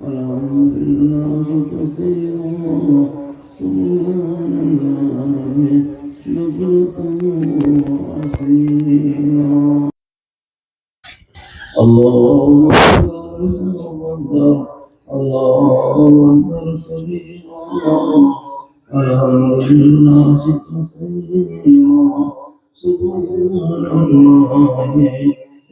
والحمد لله كثيرا سبحان الله بكرة وأصيلا الله أكبر الله أكبر كبيرا الحمد لله كثيرا سبحان الله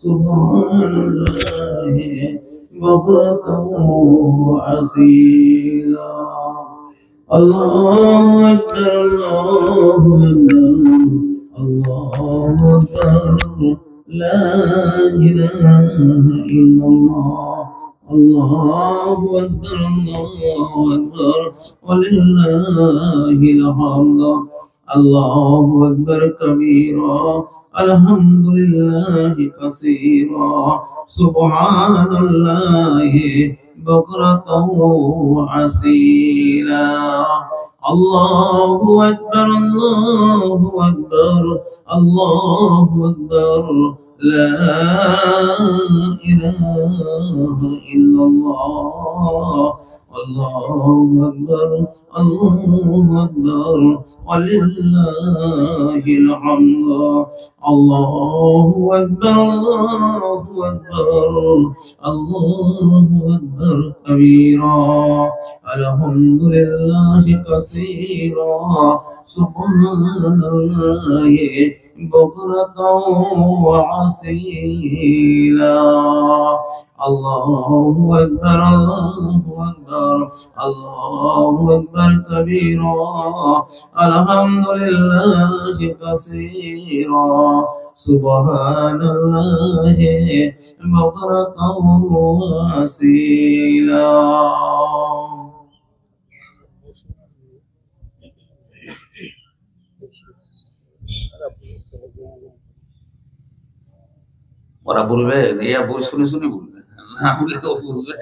سبحان الله بكرة وأصيلا الله أكبر الله أكبر الله أكبر لا إله إلا الله الله أكبر الله أكبر ولله الحمد الله أكبر كبيرا الحمد لله كثيرا. سبحان الله بكرة وعسيلا الله أكبر الله أكبر الله أكبر. لا إله إلا الله الله أكبر الله أكبر ولله الحمد الله أكبر الله أكبر الله أكبر كبيرا الحمد لله كثيرا سبحان الله بكرة وعسيلا. الله أكبر الله أكبر الله أكبر كبيرا. الحمد لله كثيرا. سبحان الله بكرة وأصيلا ওরা বলবে ইয়া বই শুনে শুনে বলবে, না বললে তো বলবে।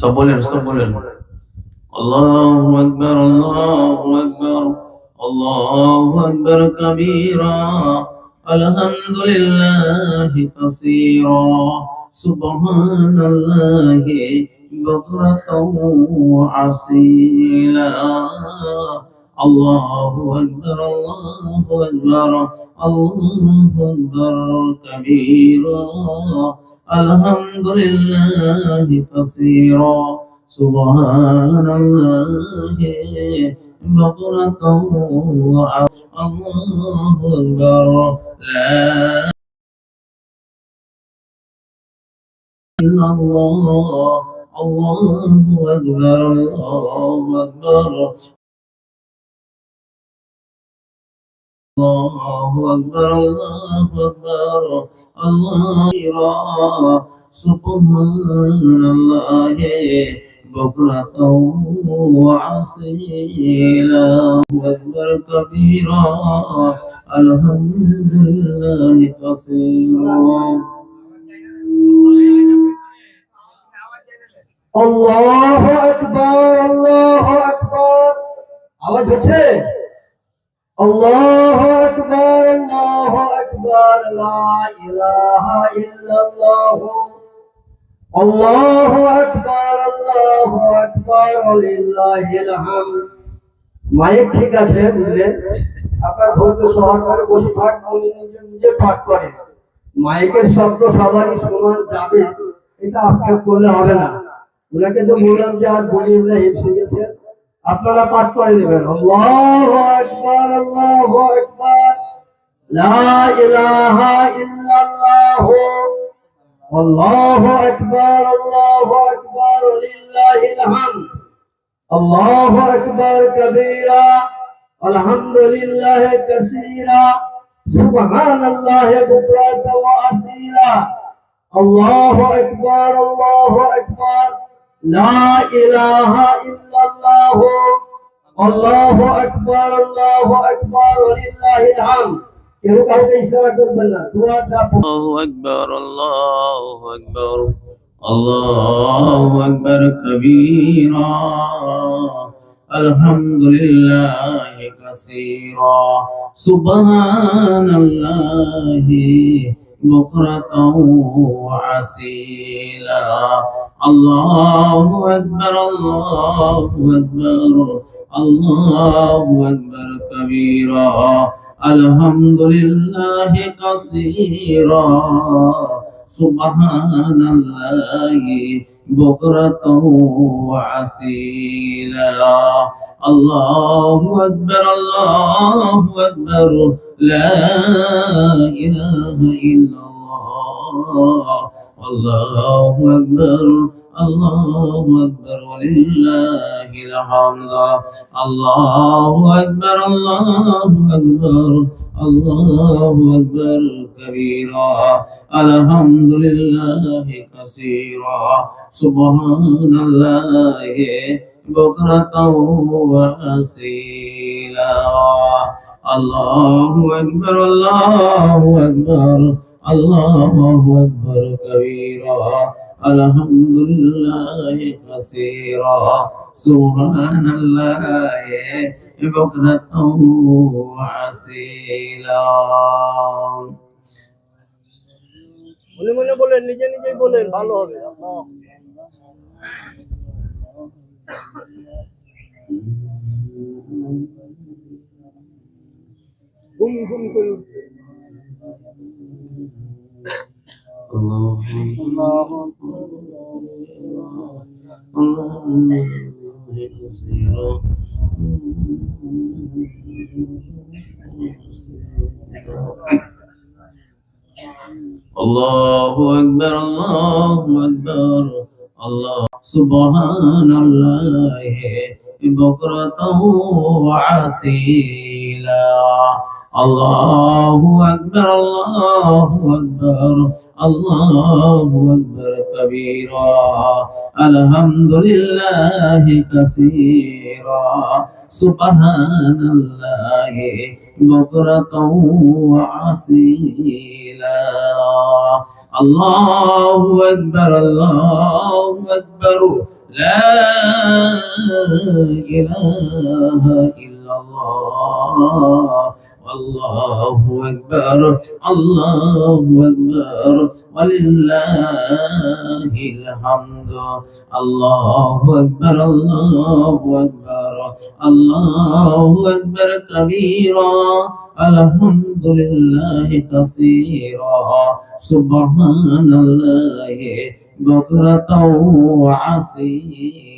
সব বলেন সব বলেন। আল্লাহ আকবর আল্লাহ আকবর আল্লাহ আকবর কবিরা, আলহামদুলিল্লাহ কসীরা। سبحان الله بكرة وعسيلا الله أكبر الله أكبر الله أكبر كبيرا. الحمد لله كثيرا. سبحان الله بكرة وعسيلا الله أكبر لا الله الله أكبر الله أكبر الله أكبر الله أكبر الله سبحان الله بكرة وعسيلا أكبر كبيرا الحمد لله كثيرا আল্লাহ আকবার আল্লাহ আকবার। আওয়াজ হচ্ছে? আল্লাহ আকবার আল্লাহ আকবার, লা ইলাহা ইল্লাল্লাহ। আল্লাহ আকবার আল্লাহ আকবার, ওয়ালিল্লাহিল হামদ। মাইক ঠিক আছে, বুঝলেন? আপনার ধৈর্য করে বসে থাক, উনি নিজে নিজে পাঠ করেন। মাইকের শব্দ সবারই সমান যাবে, এটা আপনার করলে হবে না। ওনাকে তো বললাম যে আর বলি না হেপসে গেছে আপনারা পাঠ করে নেবেন। আল্লাহু আকবার আল্লাহু আকবার। লা ইলাহা ইল্লাল্লাহ। আল্লাহু আকবার আল্লাহু আকবার লিল্লাহিল হামদ। আল্লাহু আকবার কবীরা, আলহামদুলিল্লাহ কাসীরা। সুবহানাল্লাহ বুকরাতা ওয়া আসীলা আল্লাহু আকবার আল্লাহু আকবার। لا إله إلا الله الله أكبر الله أكبر ولله الحمد কেউ কাউকে ইশারা করবেন না দোয়াটা الله أكبر الله أكبر الله أكبر كبيرا الحمد لله كثيرا سبحان الله بكرة وعسيلا. الله أكبر الله أكبر الله أكبر كبيرا. الحمد لله كثيرا سبحان الله بكرة وعسيلا. الله أكبر الله أكبر. لا إله إلا الله. الله أكبر الله أكبر ولله الحمد الله أكبر الله أكبر الله أكبر كبيرا الحمد لله كثيرا سبحان الله بكرة وأصيلا الله أكبر الله أكبر الله أكبر كبيرا الحمد لله كثيرا سبحان الله بكرة وأصيلا মনে মনে বলেন নিজে নিজেই বলেন ভালো হবে আল্লাহ ঘুম ঘুম করে উঠবে الله আল্লাহ الله كثيرا الله أكبر الله أكبر الله سبحان الله بكرة وعسيلا الله أكبر الله أكبر الله أكبر كبيرا. الحمد لله كثيرا. سبحان الله بكرة وعسيلا الله أكبر الله أكبر. لا إله إلا الله أكبر الله أكبر ولله الحمد. الله أكبر الله أكبر الله أكبر كبيرا الحمد لله كثيرا. سبحان الله بكرة وعسيلا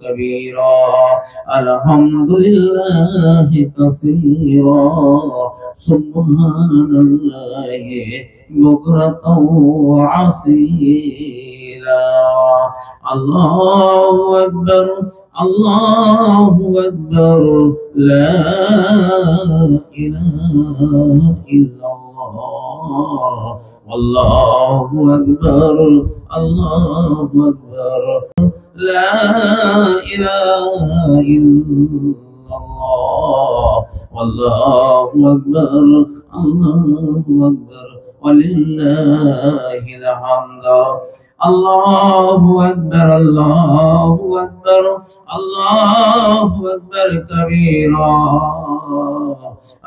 كبيرا. الحمد لله كثيرا سبحان الله بكرة وعسيلا الله أكبر الله أكبر لا إله إلا الله والله أكبر الله أكبر لا إله إلا الله والله أكبر الله أكبر. ولله الحمد. الله أكبر الله أكبر الله أكبر كبيرا.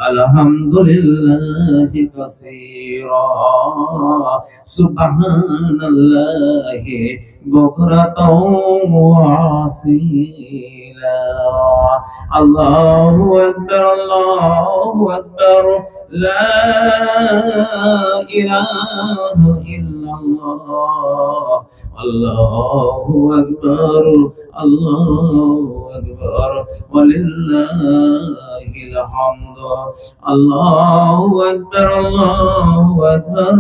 الحمد لله كثيرا سبحان الله بكرة وعصيلا الله أكبر الله أكبر. لا إله إلا الله الله أكبر الله أكبر ولله الحمد الله أكبر الله أكبر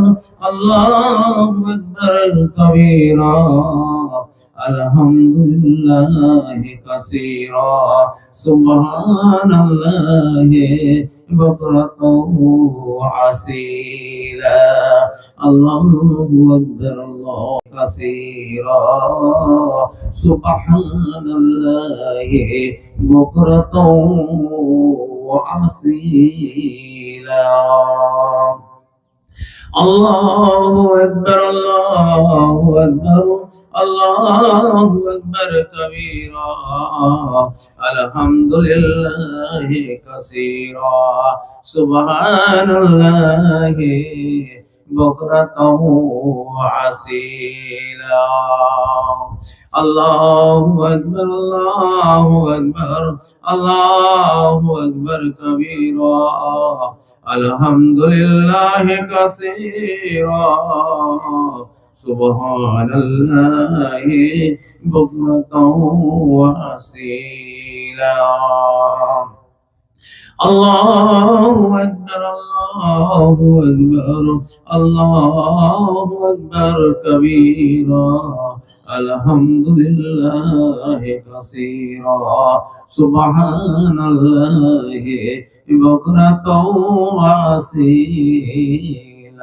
الله أكبر كبيرا الحمد لله كثيرا سبحان الله بكرة وعسيلا الله أكبر الله كثيرا سبحان الله بكرة وعسيلا الله أكبر الله أكبر الله أكبر كبيرا. الحمد لله كثيرا. سبحان الله بكرة وعسيلا الله أكبر الله أكبر الله أكبر كبيرا. الحمد لله كثيرا. سبحان الله بكرة وأصيلا الله أكبر الله أكبر الله أكبر كبيرا الحمد لله كثيرا سبحان الله بكرة وأصيلا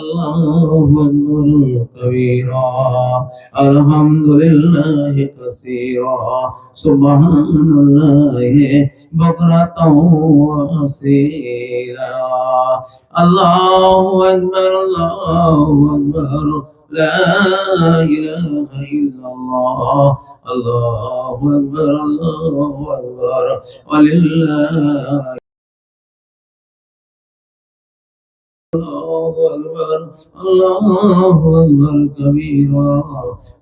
الله أكبر كبيرا الحمد لله كثيرا سبحان الله بكرة وأصيلا الله أكبر الله أكبر لا إله إلا الله الله أكبر الله أكبر ولله الله أكبر الله أكبر كبيرا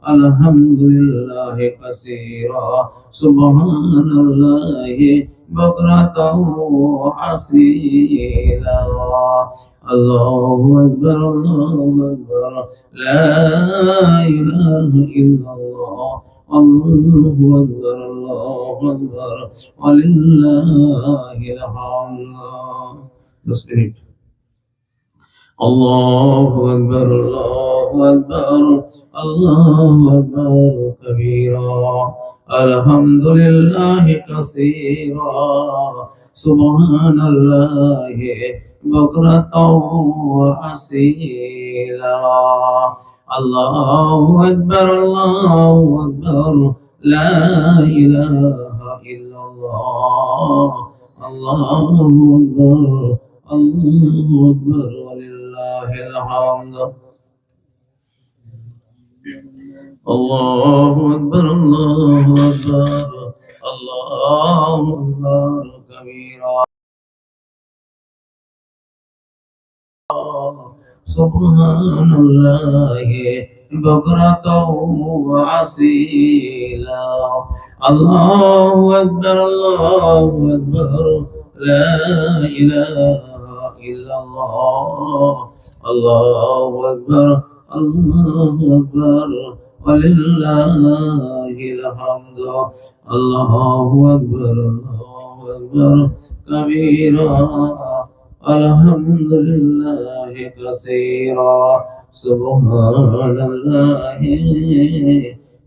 الحمد لله كثيرا سبحان الله بكرة وحسيلا الله أكبر الله أكبر لا إله إلا الله الله أكبر الله أكبر ولله الحمد Just minute. الله أكبر الله أكبر الله أكبر كبيرا. الحمد لله كثيرا. سبحان الله بكرة وأصيلا. الله أكبر الله أكبر. لا إله إلا الله. الله أكبر الله أكبر. ولله الحمد. الله أكبر الله أكبر الله أكبر كبيرا. سبحان الله بكرة وعسيلا الله أكبر الله أكبر لا إله إلا الله. الله أكبر. الله أكبر. ولله الحمد. الله أكبر. الله أكبر. كبيرا. الحمد لله كثيرا. سبحان الله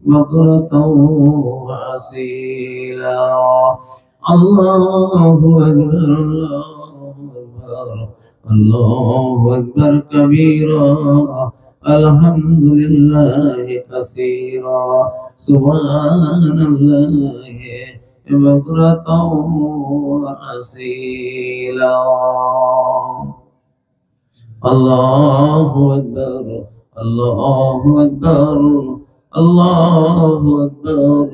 بكرة وأصيلا. الله أكبر. الله الله أكبر كبيرا. الحمد لله كثيرا. سبحان الله بكرة وأصيلا. الله أكبر. الله أكبر. الله أكبر.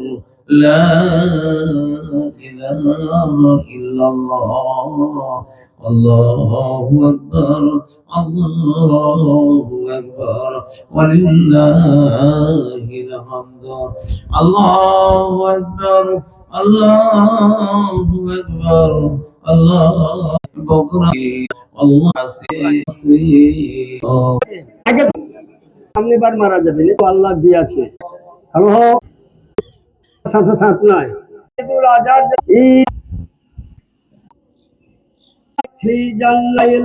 لا إله إله إلا الله الله أكبر الله أكبر ولله الحمد الله أكبر الله أكبر الله بكرة الله سي আগে তো সামনে বার মারা যাবে না তো আল্লাহ দিয়েছে হ্যালো সাথে সাথ নয় ঈদুল আজহা ঈদ ফি জান্নাতিল